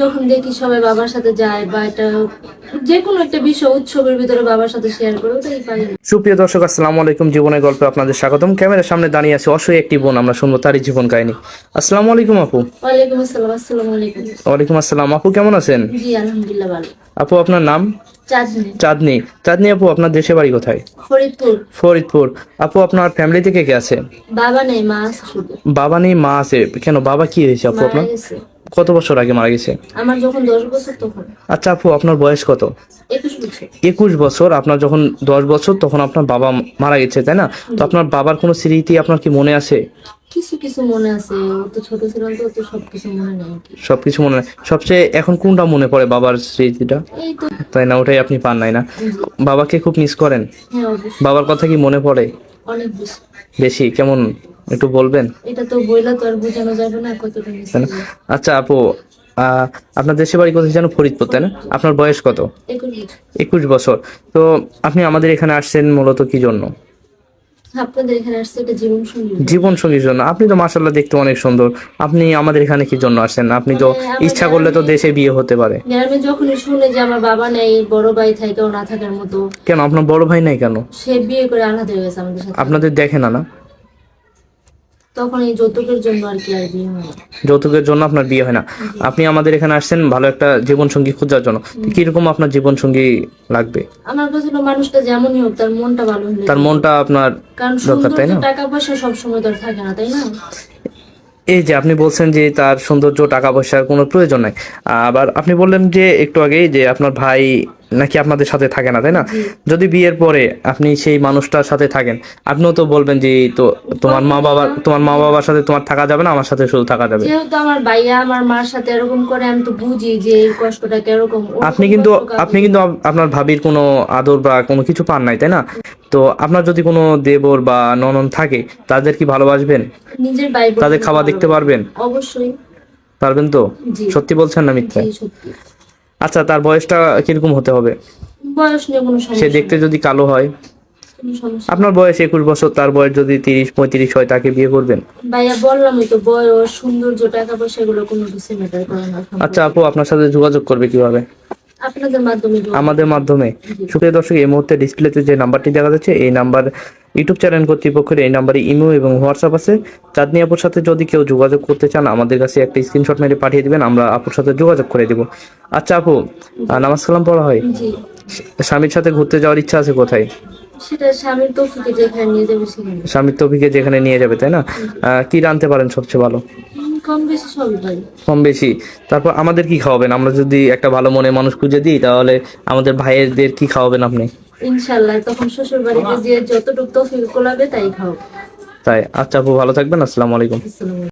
যখন দেখি সবাই বাবার সাথে যায় বা এটা যে কোনো একটা বিষয় উৎসবের ভিতরে বাবার সাথে শেয়ার করে ওটাই পারি সুপ্রিয় দর্শক আসসালামু আলাইকুম। জীবনের গল্পে আপনাদের স্বাগতম। ক্যামেরার সামনে দাঁড়িয়ে আছে অসহায় একটি বোন। আমরা শুনব তারই জীবন কাহিনী। আসসালামু আলাইকুম আপু। ওয়ালাইকুম আসসালাম আসসালামু আলাইকুম। ওয়ালাইকুম আসসালাম। আপু কেমন আছেন? জি আলহামদুলিল্লাহ ভালো। আপু আপনার নাম? চাঁদনি। চাঁদনি। চাঁদনি আপু আপনার দেশে বাড়ি কোথায়? ফরিদপুর। ফরিদপুর। আপু আপনার ফ্যামিলি থেকে কে আছে? বাবা নেই মা আছে বাবা নেই মা আছে। কেন বাবা কি হয়েছে আপু আপনার? কত বছর আগে মারা গেছে? আমার যখন দশ বছর তখন। আচ্ছা আপু আপনার বয়স কত? একুশ বছর। আপনার যখন দশ বছর তখন আপনার বাবা মারা গেছে তাই না? তো আপনার বাবার কোনো স্মৃতি আপনার কি মনে আছে? কিছু কিছু মনে আছে তো ছোট ছিলাম তো তো সবকিছু মনে নেই। সবকিছু মনে নেই। সবচেয়ে এখন কোনটা মনে পড়ে বাবার স্মৃতিটা? তাই না ওটাই আপনি পান নাই না? বাবাকে খুব মিস করেন? হ্যাঁ বাবার কথা কি মনে পড়ে? অনেক বেশি। বেশি কেমন একটু বলবেন? এটা তো বইলা তো আর বোঝানো যাবে না কতটা আচ্ছা আপু আপনার দেশে বাড়ি কোথায় যেন ফরিদপুর তাই না? আপনার বয়স কত? একুশ বছর। তো আপনি আমাদের এখানে আসছেন মূলত কি জন্য? আপনাদের এখানে আসছে এটা জীবন সঙ্গী জীবন সঙ্গীর জন্য। আপনি তো মাসাল্লাহ দেখতে অনেক সুন্দর। আপনি আমাদের এখানে কি জন্য আসেন? আপনি তো মানে ইচ্ছা করলে তো দেশে বিয়ে হতে পারে। গ্রামে যখনই শুনে যে আমার বাবা নেই বড় ভাই থাকে না থাকার মতো কেন? আপনার বড় ভাই নাই কেন? সে বিয়ে করে আলাদা হয়ে গেছে আমাদের সাথে। আপনাদের দেখে না না? তখন এই যৌতুকের জন্য আর কি আর বিয়ে হয় যৌতুকের জন্য আপনার বিয়ে হয় না। আপনি আমাদের এখানে আসছেন ভালো একটা জীবন সঙ্গী খোঁজার জন্য। তো কীরকম আপনার জীবন সঙ্গী লাগবে? আমার কাছে মানুষটা যেমনই হোক তার মনটা ভালো হলে তার মনটা আপনার কারণ তাই না? টাকা পয়সা সবসময় তো আর থাকে না তাই না? এই যে আপনি বলছেন যে তার সৌন্দর্য টাকা পয়সার কোনো প্রয়োজন নাই। আবার আপনি বললেন যে একটু আগেই যে আপনার ভাই নাকি আপনাদের সাথে থাকে না তাই না? যদি বিয়ের পরে আপনি সেই মানুষটার সাথে থাকেন আপনিও তো বলবেন যে তো তোমার মা বাবার তোমার মা বাবার সাথে তোমার থাকা যাবে না আমার সাথে শুধু থাকা যাবে। যেহেতু আমার ভাইয়া আমার মার সাথে এরকম করে আমি তো বুঝি যে এই কষ্টটা কীরকম। আপনি কিন্তু আপনি কিন্তু আপনার ভাবির কোনো আদর বা কোনো কিছু পান নাই তাই না? তো আপনার যদি কোনো দেবর বা ননন থাকে তাদের কি ভালোবাসবেন? নিজের তাদের খাওয়া দেখতে পারবেন? অবশ্যই। পারবেন তো? সত্যি বলছেন না মিথ্যা? সত্যি। আচ্ছা তার বয়সটা কীরকম হতে হবে? বয়স নিয়ে কোনো সমস্যা সে দেখতে যদি কালো হয় আপনার বয়স একুশ বছর তার বয়স যদি তিরিশ পঁয়ত্রিশ হয় তাকে বিয়ে করবেন? ভাইয়া বললামই তো বয়স সৌন্দর্য টাকা পয়সা এগুলো কোনো কিছু ম্যাটার করে না আচ্ছা আপু আপনার সাথে যোগাযোগ করবে কীভাবে? আপনাদের মাধ্যমে আমাদের মাধ্যমে। সুপ্রিয় দর্শক এই মুহূর্তে ডিসপ্লেতে যে নাম্বারটি দেখা যাচ্ছে এই নাম্বার ইউটিউব চ্যানেল কর্তৃপক্ষের এই নাম্বারে ইমো এবং হোয়াটসঅ্যাপ আছে। চাঁদনি আপুর সাথে যদি কেউ যোগাযোগ করতে চান আমাদের কাছে একটা স্ক্রিনশট মেরে পাঠিয়ে দিবেন আমরা আপুর সাথে যোগাযোগ করে দিব। আচ্ছা আপু নামাজ কালাম পড়া হয়? স্বামীর সাথে ঘুরতে যাওয়ার ইচ্ছা আছে কোথায়? স্বামীর তৌফিকে যেখানে নিয়ে যাবে তাই না? কি রানতে পারেন সবচেয়ে ভালো? কম বেশি কম বেশি। তারপর আমাদের কি খাওয়াবেন? আমরা যদি একটা ভালো মনে মানুষ খুঁজে দিই তাহলে আমাদের ভাইয়েরদের কি খাওয়াবেন আপনি? ইনশাল্লাহ তখন শ্বশুর বাড়িতে যে যতটুকু তৌফিক কোলাবে তাই খাও। তাই। আচ্ছা আপু ভালো থাকবেন আসসালামু আলাইকুম।